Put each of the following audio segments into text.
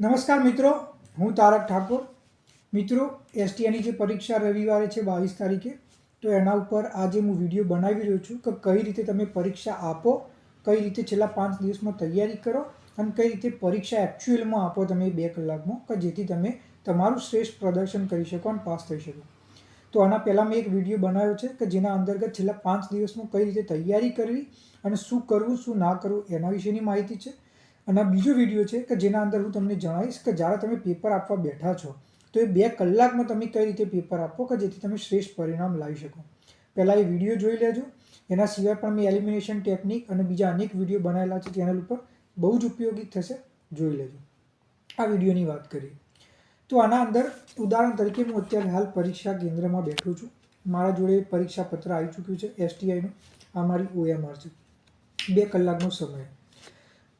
નમસ્કાર મિત્રો, હું તારક ઠાકોર. મિત્રો એસટીઆની જે પરીક્ષા રવિવારે છે બાવીસ તારીખે, તો એના ઉપર આજે હું વીડિયો બનાવી રહ્યો છું કે કઈ રીતે તમે પરીક્ષા આપો, કઈ રીતે છેલ્લા પાંચ દિવસમાં તૈયારી કરો અને કઈ રીતે પરીક્ષા એકચ્યુઅલમાં આપો તમે બે કલાકમાં, કે જેથી તમે તમારું શ્રેષ્ઠ પ્રદર્શન કરી શકો અને પાસ થઈ શકો. તો આના પહેલાં મેં એક વીડિયો બનાવ્યો છે કે જેના અંતર્ગત છેલ્લા પાંચ દિવસમાં કઈ રીતે તૈયારી કરવી અને શું કરવું, શું ના કરવું એના વિશેની માહિતી છે. અને બીજો વીડિયો છે કે જેના અંદર હું તમને જણાવીશ કે જ્યારે તમે પેપર આપવા બેઠા છો, તો એ બે કલાકમાં તમે કઈ રીતે પેપર આપો કે જેથી તમે શ્રેષ્ઠ પરિણામ લાવી શકો. પહેલાં એ વીડિયો જોઈ લેજો. એના સિવાય પણ મેં એલિમિનેશન ટેકનિક અને બીજા અનેક વીડિયો બનાવેલા છે ચેનલ ઉપર, બહુ જ ઉપયોગી થશે, જોઈ લેજો. આ વિડીયોની વાત કરીએ. તો આના અંદર ઉદાહરણ તરીકે હું અત્યારે હાલ પરીક્ષા કેન્દ્રમાં બેઠું છું. મારા જોડે પરીક્ષા પત્ર આવી ચૂક્યું છે એસટીઆઈનું આ મારી ઓએમઆર છે. બે કલાકનો સમય.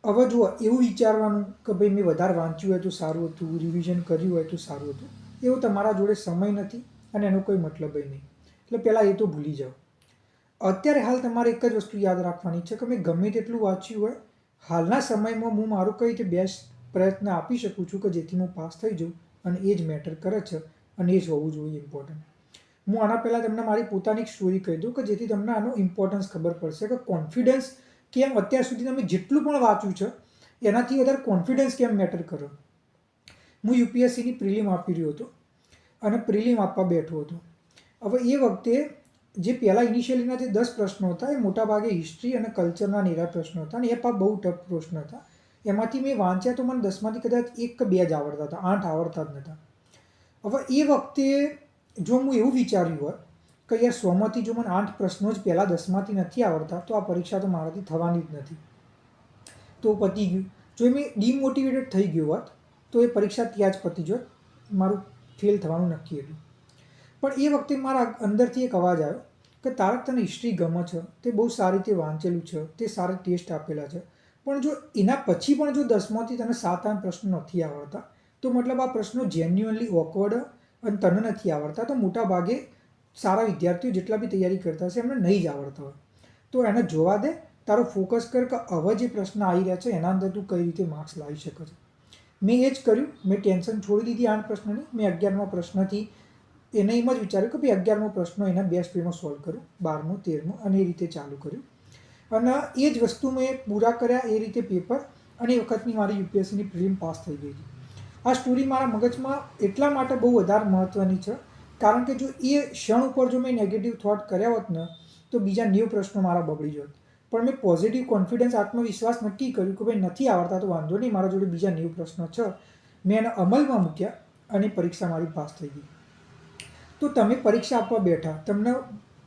હવે જુઓ, એવું વિચારવાનું કે ભાઈ મેં વધારે વાંચ્યું હોય તો સારું હતું રિવિઝન કર્યું હોય તો સારું હતું, એવું તમારા જોડે સમય નથી અને એનો કોઈ મતલબ નહીં. એટલે પહેલાં એ તો ભૂલી જાઓ. અત્યારે હાલ તમારે એક જ વસ્તુ યાદ રાખવાની છે કે મેં ગમે તેટલું વાંચ્યું હોય, હાલના સમયમાં હું મારું કઈ રીતે બેસ્ટ પ્રયત્ન આપી શકું છું કે જેથી હું પાસ થઈ જાઉં અને એ જ મેટર કરે છે અને એ જ હોવું જોઈએ ઇમ્પોર્ટન્ટ હું આના પહેલાં તમને મારી પોતાની સ્ટોરી કહી દઉં કે જેથી તમને આનો ઇમ્પોર્ટન્સ ખબર પડશે કે કોન્ફિડન્સ કેમ અત્યાર સુધી તમે જેટલું પણ વાંચ્યું છે, એનાથી વધારે કોન્ફિડન્સ કેમ મેટર કરો? હું યુપીએસસીની પ્રિલિમ આપી રહ્યો હતો અને પ્રિલિમ આપવા બેઠો હતો. હવે એ વખતે જે પહેલાં ઇનિશિયલીના જે દસ પ્રશ્નો હતા, એ મોટાભાગે હિસ્ટ્રી અને કલ્ચરના નિરા પ્રશ્નો હતા અને એ પણ બહુ ટફ પ્રશ્ન હતા. એમાંથી મેં વાંચ્યા તો મને દસમાંથી કદાચ એક કે બે જ આવડતા હતા, આઠ આવડતા જ નહોતા હવે એ વખતે જો હું એવું વિચાર્યું હોત કે યાર સોમાંથી જો મને આઠ પ્રશ્નો જ પહેલાં દસમાંથી નથી આવડતા, તો આ પરીક્ષા તો મારાથી થવાની જ નથી. તો પતી ગયું. જો મેં ડિમોટિવેટેડ થઈ ગયો હોત, તો એ પરીક્ષા ત્યાં જ પતી જોત. મારું ફેલ થવાનું નક્કી હતું. પણ એ વખતે મારા અંદરથી એક અવાજ આવ્યો કે તારક તને હિસ્ટ્રી ગમે છે, તે બહુ સારી રીતે વાંચેલું છે, તે સારા ટેસ્ટ આપેલા છે. પણ જો એના પછી પણ જો દસમાંથી તને સાત આઠ પ્રશ્નો નથી આવડતા, તો મતલબ આ પ્રશ્નો જેન્યુઅનલી ઓકવર્ડ અને તને નથી આવડતા, તો મોટા ભાગે સારા વિદ્યાર્થીઓ જેટલા બી તૈયારી કરતા હશે, એમને નહીં જ આવડતા હોય. તો એને જોવા દે, તારો ફોકસ કર કે હવે જે પ્રશ્ન આવી રહ્યા છે, એના અંદર તું કઈ રીતે માર્ક્સ લાવી શકે છે. મેં એ જ કર્યું, મેં ટેન્શન છોડી દીધી આઠ પ્રશ્નની, મેં અગિયારમા પ્રશ્નથી એને એમ જ વિચાર્યું કે ભાઈ અગિયારમો પ્રશ્નો એના બેસ્ટ વેમાં સોલ્વ કરું, બારમો, તેરમો અને એ રીતે ચાલુ કર્યું. અને એ જ વસ્તુ મેં પૂરા કર્યા એ રીતે પેપર અને એ વખતની મારી યુપીએસસીની પ્રિલિમ પાસ થઈ ગઈ હતી. આ સ્ટોરી મારા મગજમાં એટલા માટે બહુ વધારે મહત્ત્વની છે કારણ કે જો એ ક્ષણ ઉપર જો મેં નેગેટિવ થોટ કર્યા હોત ને, તો બીજા નેવ પ્રશ્નો મારા બગડી જોત. પણ મેં પોઝિટિવ કોન્ફિડન્સ આત્મવિશ્વાસ નક્કી કર્યું કે ભાઈ નથી આવડતા તો વાંધો નહીં, મારા જોડે બીજા નેવ પ્રશ્નો છે. મેં એને અમલમાં મૂક્યા અને પરીક્ષા મારી પાસ થઈ ગઈ. તો તમે પરીક્ષા આપવા બેઠા, તમને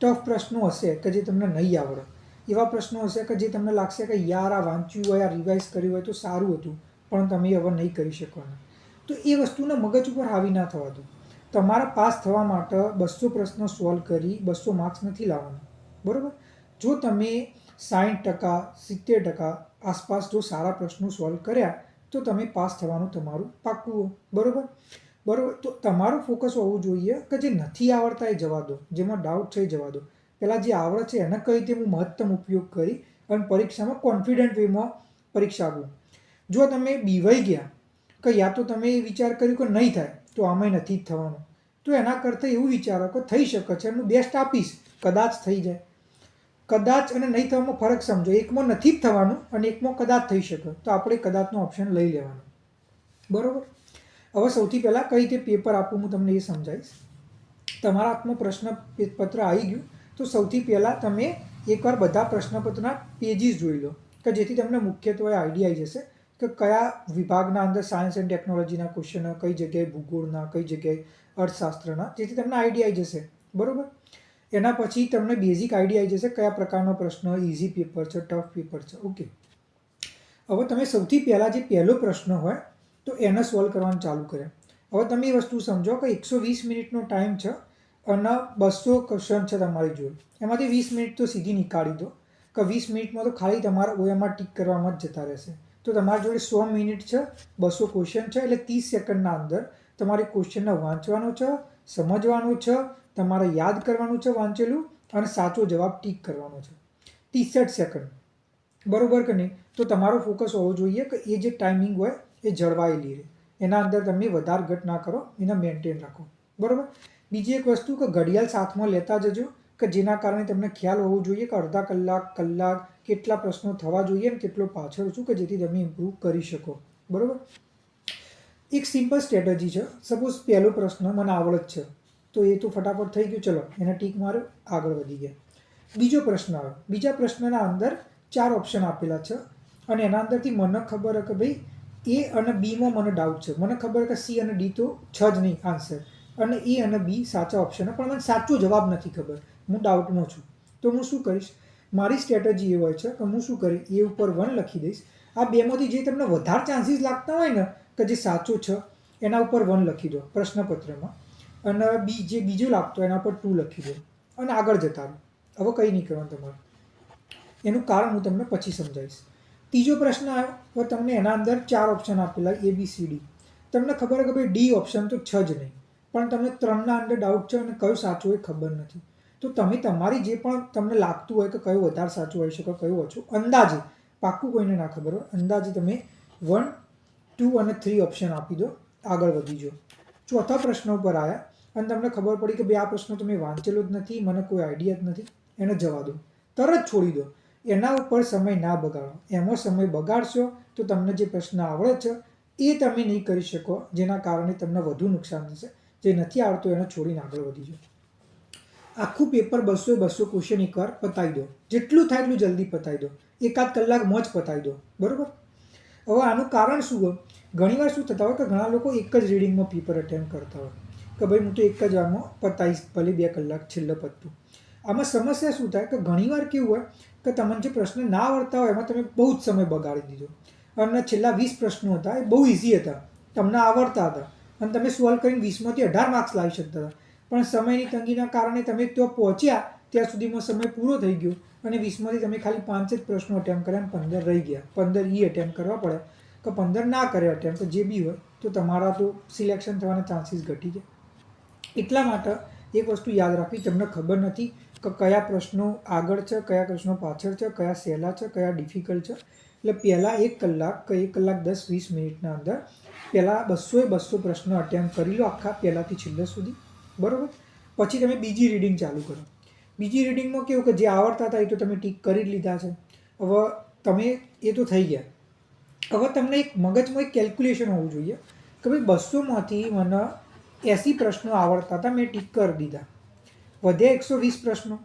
ટફ પ્રશ્નો હશે કે જે તમને નહીં આવડે. એવા પ્રશ્નો હશે કે જે તમને લાગશે કે યાર આ વાંચ્યું હોય, આ રિવાઇઝ કર્યું હોય તો સારું હતું, પણ તમે હવે નહીં કરી શકવાના. તો એ વસ્તુને મગજ ઉપર હાવી ના થવા દો. તમારા પાસ થવા માટે બસો પ્રશ્નો સોલ્વ કરી બસો માર્ક્સ નથી લાવવાના. બરાબર? જો તમે સાઠ ટકા, સિત્તેર ટકા આસપાસ જો સારા પ્રશ્નો સોલ્વ કર્યા, તો તમે પાસ થવાનું તમારું પાક્કું બરાબર? બરાબર? તો તમારું ફોકસ હોવું જોઈએ કે જે નથી આવડતા એ જવા દો. જેમાં ડાઉટ છે એ જવા દો. પહેલાં જે આવડે છે એને કઈ રીતે હું મહત્તમ ઉપયોગ કરી અને પરીક્ષામાં કોન્ફિડન્ટ વેમાં પરીક્ષા આપું. જો તમે બીવાઈ ગયા, કે યા તો તમે વિચાર કર્યું કે નહીં થાય. તો આમાંય નથી જ થવાનું. તો એના કરતાં એવું વિચારો કે થઈ શકે છે, એમનું બેસ્ટ આપીશ. કદાચ થઈ જાય. કદાચ અને નહીં થવામાં ફરક સમજો. એકમાં નથી જ થવાનું અને એકમાં કદાચ થઈ શકે. તો આપણે કદાચનો ઓપ્શન લઈ લેવાનો. બરાબર? હવે સૌથી પહેલાં કઈ રીતે પેપર આપવું હું તમને એ સમજાવીશ. તમારા હાથમાં પ્રશ્ન પત્ર આવી ગયું. તો સૌથી પહેલાં તમે એકવાર બધા પ્રશ્નપત્રના પેજીસ જોઈ લો. કે જેથી તમને મુખ્યત્વે આઈડિયા આવી જશે. કે કયા વિભાગના અંદર સાયન્સ એન્ડ ટેકનોલોજીના ક્વેશ્ચનો કઈ જગ્યાએ ભૂગોળના, કઈ જગ્યાએ અર્થશાસ્ત્રના, જેથી તમને આઈડિયા આવી જશે. બરાબર? એના પછી તમને બેઝિક આઈડિયા આવી જશે કયા પ્રકારનો પ્રશ્ન ઇઝી પેપર છે ટફ પેપર છે. ઓકે હવે તમે સૌથી પહેલાં જે પહેલો પ્રશ્ન હોય, તો એને સોલ્વ કરવાનું ચાલુ કરે હવે તમે એ વસ્તુ સમજો કે એકસો વીસ મિનિટનો ટાઈમ છે અને બસો ક્વેશ્ચન છે તમારી જોડે. એમાંથી વીસ મિનિટ તો સીધી નીકાળી દો. કે વીસ મિનિટમાં તો ખાલી તમારા ઓએમાં ટીક કરવામાં જ જતા રહેશે. તો તમારી જોડે સો મિનિટ છે, બસો ક્વેશ્ચન છે, એટલે ત્રીસ સેકન્ડના અંદર તમારે ક્વેશ્ચનને વાંચવાનો છે, સમજવાનું છે, તમારે યાદ કરવાનું છે વાંચેલું અને સાચો જવાબ ટીક કરવાનો છે. ત્રીસઠ સેકન્ડ બરાબર કે નહીં? તો તમારો ફોકસ હોવો જોઈએ કે એ જે ટાઈમિંગ હોય એ જળવાયેલી રહે. એના અંદર તમે વધારે ઘટ ના કરો, એને મેન્ટેન રાખો. બરાબર? બીજી એક વસ્તુ કે ઘડિયાળ સાથમાં લેતા જજો. કે જેના કારણે તમને ખ્યાલ હોવો જોઈએ કે અડધા કલાક કલાક કેટલા પ્રશ્નો થવા જોઈએ અને કેટલો પાછળ છું કે જેથી તમે ઇમ્પ્રૂવ કરી શકો. બરાબર? એક સિમ્પલ સ્ટ્રેટેજી છે. સપોઝ પહેલો પ્રશ્ન મને આવડત છે. તો એ તો ફટાફટ થઈ ગયું. ચલો, એને ટીક માર્યો આગળ વધી ગયા. બીજો પ્રશ્ન આવ્યો બીજા પ્રશ્નના અંદર ચાર ઓપ્શન આપેલા છે. અને એના અંદરથી મને ખબર કે ભાઈ, એ અને બીમાં મને ડાઉટ છે. મને ખબર કે સી અને ડી તો છે જ નહીં આન્સર અને એ અને બી સાચા ઓપ્શન પણ મને સાચો જવાબ નથી ખબર. હું ડાઉટમાં છું. તો હું શું કરીશ? મારી સ્ટ્રેટજી એ હોય છે કે હું શું કરીશ એ ઉપર વન લખી દઈશ. આ બેમાંથી જે તમને વધારે ચાન્સીસ લાગતા હોય ને, કે જે સાચો છે, એના ઉપર વન લખી દો પ્રશ્નપત્રમાં. અને બી, જે બીજો લાગતો એના પર ટુ લખી દો. અને આગળ જતા રહો. હવે કંઈ નહીં કરવાનું તમારે. એનું કારણ હું તમને પછી સમજાવીશ. ત્રીજો પ્રશ્ન આવ્યો, હવે તમને એના અંદર ચાર ઓપ્શન આપેલા એ બી સી ડી તમને ખબર કે ભાઈ ડી ઓપ્શન તો છે જ નહીં. પણ તમને ત્રણના અંદર ડાઉટ છે અને કયું સાચું એ ખબર નથી. તો તમે તમારી જે પણ તમને લાગતું હોય કે કયું વધારે સાચું હોઈ શકે કયું ઓછું, અંદાજે, પાક્કું કોઈને ના ખબર હોય, અંદાજે તમે વન ટુ અને થ્રી ઓપ્શન આપી દો, આગળ વધી જો ચોથા પ્રશ્ન ઉપર આવ્યા અને તમને ખબર પડી કે બે આ પ્રશ્ન તમે વાંચેલો જ નથી, મને કોઈ આઈડિયા જ નથી, એને જવા દો. તરત છોડી દો. એના ઉપર સમય ના બગાડો. એમાં સમય બગાડશો તો તમને જે પ્રશ્ન આવડે છે, એ તમે નહીં કરી શકો, જેના કારણે તમને વધુ નુકસાન થશે. જે નથી આવડતું એને છોડીને આગળ વધી જાઓ. આખું પેપર બસો બસો ક્વેશ્ચન એકવાર પતાવી દો. જેટલું થાય એટલું જલ્દી પતાવી દો. એકાદ કલાકમાં જ પતાવી દો. બરાબર? હવે આનું કારણ શું હોય? ઘણીવાર શું થતા હોય કે ઘણા લોકો એક જ રીડિંગમાં પેપર અટેમ્પ કરતા હોય. કે ભાઈ હું તો એક જ વારમાં પતાવીશ ભલે બે કલાક છેલ્લે પતતું. આમાં સમસ્યા શું થાય? કે ઘણીવાર કેવું હોય કે તમને જે પ્રશ્ન ના આવડતા હોય એમાં તમે બહુ જ સમય બગાડી દીધો. અને છેલ્લા વીસ પ્રશ્નો હતા એ બહુ ઇઝી હતા. તમને આવડતા હતા. અને તમે સોલ્વ કરીને વીસમાંથી અઢાર માર્ક્સ લાવી શકતા હતા. પણ સમયની તંગીના કારણે તમે ત્યાં પહોંચ્યા, ત્યાં સુધીમાં સમય પૂરો થઈ ગયો અને વીસમાંથી તમે ખાલી પાંચ જ પ્રશ્નો અટેમ્પ કર્યા અને પંદર રહી ગયા. પંદર ઈ અટેમ્પ કરવા પડે. કે પંદર ના કરે અટેમ્પ તો જે બી હોય, તો તમારા તો સિલેક્શન થવાના ચાન્સીસ ઘટી જાય. એટલા માટે એક વસ્તુ યાદ રાખવી, તમને ખબર નથી કે કયા પ્રશ્નો આગળ છે, કયા પ્રશ્નો પાછળ છે, કયા સહેલા છે, કયા ડિફિકલ્ટ છે. એટલે પહેલાં એક કલાક કે એક કલાક દસ વીસ મિનિટના અંદર પહેલાં બસોએ બસો પ્રશ્નો અટેમ્પ કરી લો આખા પહેલાંથી છેલ્લે સુધી. બરાબર? પછી તમે બીજી રીડિંગ ચાલુ કરો. બીજી રીડિંગમાં કેવું કે જે આવડતા હતા એ તો તમે ટીક કરી લીધા છે. હવે તમે એ તો થઈ ગયા. હવે તમને એક મગજમાં એક કેલ્ક્યુલેશન હોવું જોઈએ કે ભાઈ બસોમાંથી મને એંસી પ્રશ્નો આવડતા હતા, મેં ટીક કરી દીધા. વધ્યા એકસો વીસ પ્રશ્નો.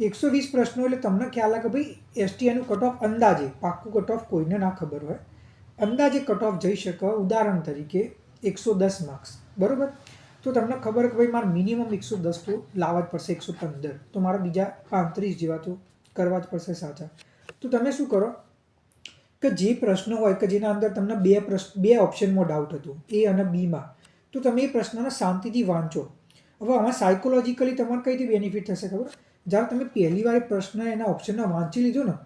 એકસો વીસ પ્રશ્નો એટલે તમને ખ્યાલ આવે કે ભાઈ એસટીઆઈનું કટ ઓફ અંદાજે, પાક્કું કટ ઓફ કોઈને ના ખબર હોય, અંદાજે કટ ઓફ જઈ શકે, ઉદાહરણ તરીકે એકસો દસ માર્ક્સ બરાબર? તો તમને ખબર કે ભાઈ મારે મિનિમમ એકસો દસ તો લાવવા જ પડશે, એકસો પંદર. તો મારા બીજા પાંત્રીસ જેવા તો કરવા જ પડશે સાચા. તો તમે શું કરો કે જે પ્રશ્ન હોય કે જેના અંદર તમને બે પ્રશ્ન, બે ઓપ્શનમાં ડાઉટ હતું, એ અને બીમાં તો તમે એ પ્રશ્નને શાંતિથી વાંચો. હવે આમાં સાયકોલોજીકલી તમારે કઈ રીતે બેનિફિટ થશે ખબર? જ્યારે તમે પહેલી વાર પ્રશ્ન એના ઓપ્શનને વાંચી લીધો ને,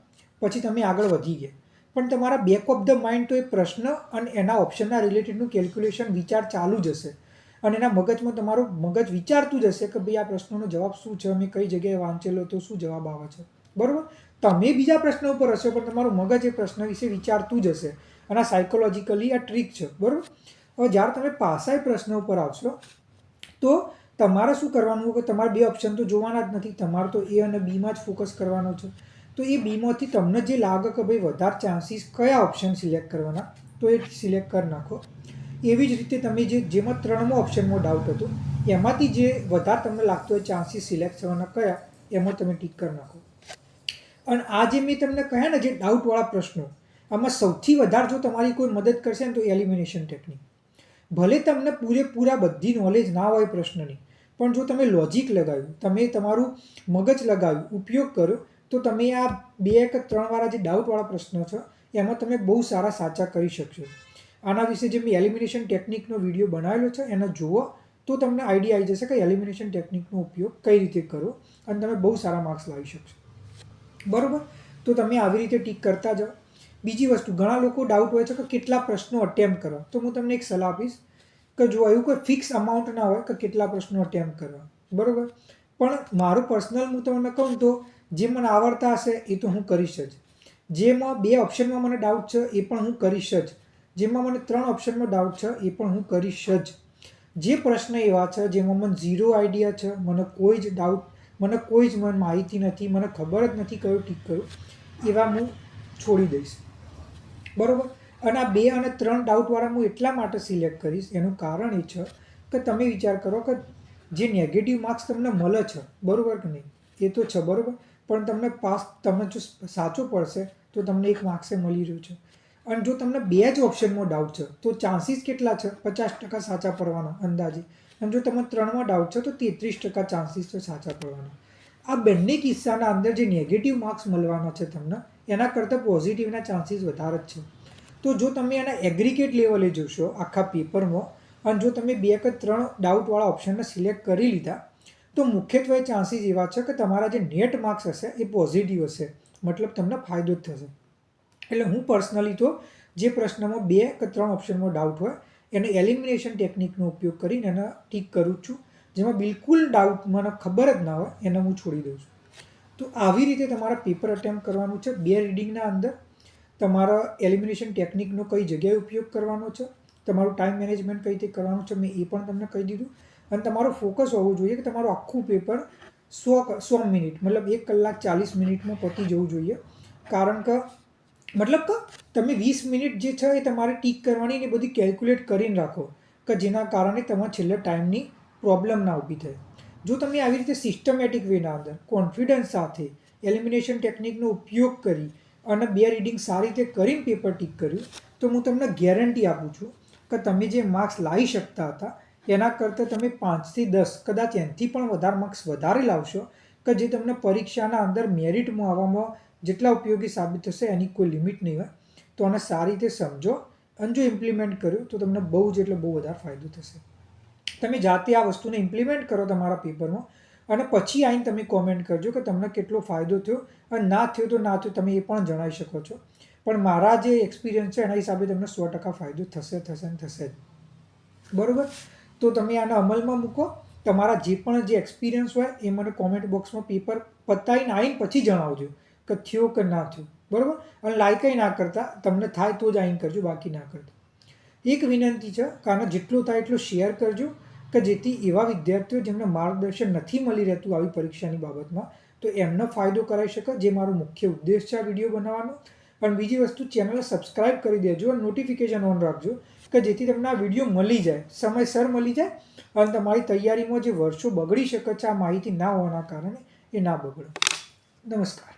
પછી તમે આગળ વધી ગયા. પણ તમારા બેક ઓફ ધ માઇન્ડ તો એ પ્રશ્ન અને એના ઓપ્શનના રિલેટેડનું કેલ્ક્યુલેશન વિચાર ચાલુ જ હશે. અને એના મગજમાં તમારું મગજ વિચારતું જ હશે કે ભાઈ આ પ્રશ્નનો જવાબ શું છે અમે કઈ જગ્યાએ વાંચેલો તો શું જવાબ આવે છે. બરાબર? તમે બીજા પ્રશ્ન ઉપર હશો પણ તમારું મગજ એ પ્રશ્ન વિશે વિચારતું જ હશે. અને સાયકોલોજીકલી આ ટ્રીક છે. બરાબર? હવે જ્યારે તમે પાસાય પ્રશ્ન ઉપર આવશો, તો તમારે શું કરવાનું કે તમારે બે ઓપ્શન તો જોવાના જ નથી. તમારે તો એ અને બીમાં જ ફોકસ કરવાનો છે. તો એ બીમાંથી તમને જે લાગે કે ભાઈ વધારે ચાન્સીસ કયા ઓપ્શન સિલેક્ટ કરવાના, તો એ સિલેક્ટ કરી નાખો. એવી જ રીતે તમે જે જેમાં ત્રણમો ઓપ્શનમાં ડાઉટ હતો, એમાંથી જે વધારે તમને લાગતો હોય ચાન્સીસ સિલેક્ટ થવાના કયા, એમાં તમે ટીક કરી નાખો. અને આ જે મેં તમને કહ્યા ને જે ડાઉટવાળા પ્રશ્નો, આમાં સૌથી વધારે જો તમારી કોઈ મદદ કરશે ને તો એલિમિનેશન ટેકનિક ભલે તમને પૂરેપૂરા બધી નોલેજ ના હોય પ્રશ્નની, પણ જો તમે લોજિક લગાવ્યું, તમે તમારું મગજ લગાવ્યું, ઉપયોગ કર્યો, તો તમે આ બે કે ત્રણ વાળા જે ડાઉટવાળા પ્રશ્નો છે, એમાં તમે બહુ સારા સાચા કરી શકશો. આના વિશે જે મેં એલિમિનેશન ટેકનિકનો વીડિયો બનાવેલો છે, એને જુઓ, તો તમને આઈડિયા આવી જશે કે એલિમિનેશન ટેકનિકનો ઉપયોગ કઈ રીતે કરો અને તમે બહુ સારા માર્ક્સ લાવી શકશો. બરાબર? તો તમે આવી રીતે ટીક કરતા જાઓ. બીજી વસ્તુ, ઘણા લોકો ડાઉટ હોય છે કે કેટલા પ્રશ્નો અટેમ્પ કરવા તો હું તમને એક સલાહ આપીશ કે જો એવું કોઈ ફિક્સ અમાઉન્ટ ના હોય કે કેટલા પ્રશ્નો અટેમ્પ કરવા. બરાબર? પણ મારું પર્સનલ હું તમને કહું તો જે મને આવડતા હશે એ તો હું કરીશ જ. જેમાં બે ઓપ્શનમાં મને ડાઉટ છે, એ પણ હું કરીશ જ. જેમાં મને ત્રણ ઓપ્શનમાં ડાઉટ છે, એ પણ હું કરીશ જ. જે પ્રશ્ન એવા છે, જેમાં મને ઝીરો આઈડિયા છે, મને કોઈ જ ડાઉટ મને કોઈ જ મને માહિતી નથી, મને ખબર જ નથી કયું ઠીક કર્યું એવા હું છોડી દઈશ. બરાબર? અને આ બે અને ત્રણ ડાઉટવાળા હું એટલા માટે સિલેક્ટ કરીશ, એનું કારણ એ છે કે તમે વિચાર કરો કે જે નેગેટિવ માર્ક્સ તમને મળે છે, બરાબર કે નહીં? એ તો છે બરાબર, પણ તમને પાસ તમને જો સાચો પડશે, તો તમને એક માર્ક્સે મળી રહ્યું છે. અને જો તમને બે જ ઓપ્શનમાં ડાઉટ છે, તો ચાન્સીસ કેટલા છે? પચાસ ટકા સાચા પડવાના, અંદાજે. અને જો તમને ત્રણમાં ડાઉટ છે, તો તેત્રીસ ટકા ચાન્સીસ છે સાચા પડવાના. આ બંને કિસ્સાના અંદર જે નેગેટિવ માર્ક્સ મળવાના છે તમને, એના કરતાં પોઝિટિવના ચાન્સીસ વધારે જ છે. તો જો તમે એના એગ્રીગેટ લેવલે જોશો, આખા પેપરમાં અને જો તમે બે કે ત્રણ ડાઉટવાળા ઓપ્શનને સિલેક્ટ કરી લીધા, તો મુખ્યત્વે ચાન્સીસ એવા છે કે તમારા જે નેટ માર્ક્સ હશે, એ પોઝિટિવ હશે. મતલબ તમને ફાયદો જ થશે. એટલે હું પર્સનલી તો જે પ્રશ્નમાં બે કે ત્રણ ઓપ્શનમાં ડાઉટ હોય, એને એલિમિનેશન ટેકનિકનો ઉપયોગ કરીને એને ટીક કરું છું. જેમાં બિલકુલ ડાઉટ મને ખબર જ ના હોય, એને હું છોડી દઉં છું. તો આવી રીતે તમારા પેપર અટેમ્પ કરવાનું છે, બે રીડિંગના અંદર. તમારા એલિમિનેશન ટેકનિકનો કઈ જગ્યાએ ઉપયોગ કરવાનો છે, તમારું ટાઈમ મેનેજમેન્ટ કઈ રીતે કરવાનું છે, મેં એ પણ તમને કહી દીધું. અને તમારો ફોકસ હોવું જોઈએ કે તમારું આખું પેપર સો સો મિનિટ, મતલબ એક કલાક ચાલીસ મિનિટમાં પતી જવું જોઈએ. કારણ કે મતલબ કે તમે વીસ મિનિટ જે છે એ તમારે ટીક કરવાની એ બધી કેલ્ક્યુલેટ કરીને રાખો કે જેના કારણે તમારે છેલ્લે ટાઈમની પ્રોબ્લેમ ના ઊભી થાય. જો તમે આવી રીતે સિસ્ટમેટિક વેના અંદર કોન્ફિડન્સ સાથે એલિમિનેશન ટેકનિકનો ઉપયોગ કરી અને બે રીડિંગ સારી રીતે કરીને પેપર ટીક કર્યું, તો હું તમને ગેરંટી આપું છું કે તમે જે માર્ક્સ લાવી શકતા હતા, એના કરતાં તમે પાંચથી દસ, કદાચ એનાથી પણ વધારે માર્ક્સ વધારે લાવશો, કે જે તમને પરીક્ષાના અંદર મેરિટમાં આવવામાં જેટલા ઉપયોગી સાબિત થશે એની કોઈ લિમિટ નહીં હોય. તો આને સારી રીતે સમજો અને જો ઇમ્પ્લિમેન્ટ કર્યું તો તમને બહુ જ એટલે બહુ વધારે ફાયદો થશે. તમે જાતે આ વસ્તુને ઇમ્પ્લિમેન્ટ કરો તમારા પેપરમાં અને પછી આવીને તમે કોમેન્ટ કરજો કે તમને કેટલો ફાયદો થયો અને ના થયો તો ના થયો તમે એ પણ જણાવી શકો છો. પણ મારા જે એક્સપિરિયન્સ છે એના હિસાબે તમને સો ટકા ફાયદો થશે થશે ને થશે જ. બરાબર? તો તમે આને અમલમાં મૂકો. તમારા જે પણ જે એક્સપિરિયન્સ હોય એ મને કોમેન્ટ બોક્સમાં પેપર પતાવીને આવીને પછી જણાવજો. કે થયો કે ના થયો. બરાબર? અને લાયકાઈ ના કરતા, તમને થાય તો જ આઈન કરજો, બાકી ના કરતા. એક વિનંતી છે કારણ જેટલું થાય એટલું શેર કરજો કે જેથી એવા વિદ્યાર્થીઓ જેમને માર્ગદર્શન નથી મળી રહેતું આવી પરીક્ષાની બાબતમાં, તો એમનો ફાયદો કરાવી શકે, જે મારો મુખ્ય ઉદ્દેશ છે આ વીડિયો બનાવવાનો. પણ બીજી વસ્તુ, ચેનલને સબસ્ક્રાઇબ કરી દેજો અને નોટિફિકેશન ઓન રાખજો કે જેથી તમને આ વીડિયો મળી જાય, સમયસર મળી જાય અને તમારી તૈયારીમાં જે વર્ષો બગડી શકે છે, આ માહિતી ના હોવાના કારણે એ ના બગડે. નમસ્કાર.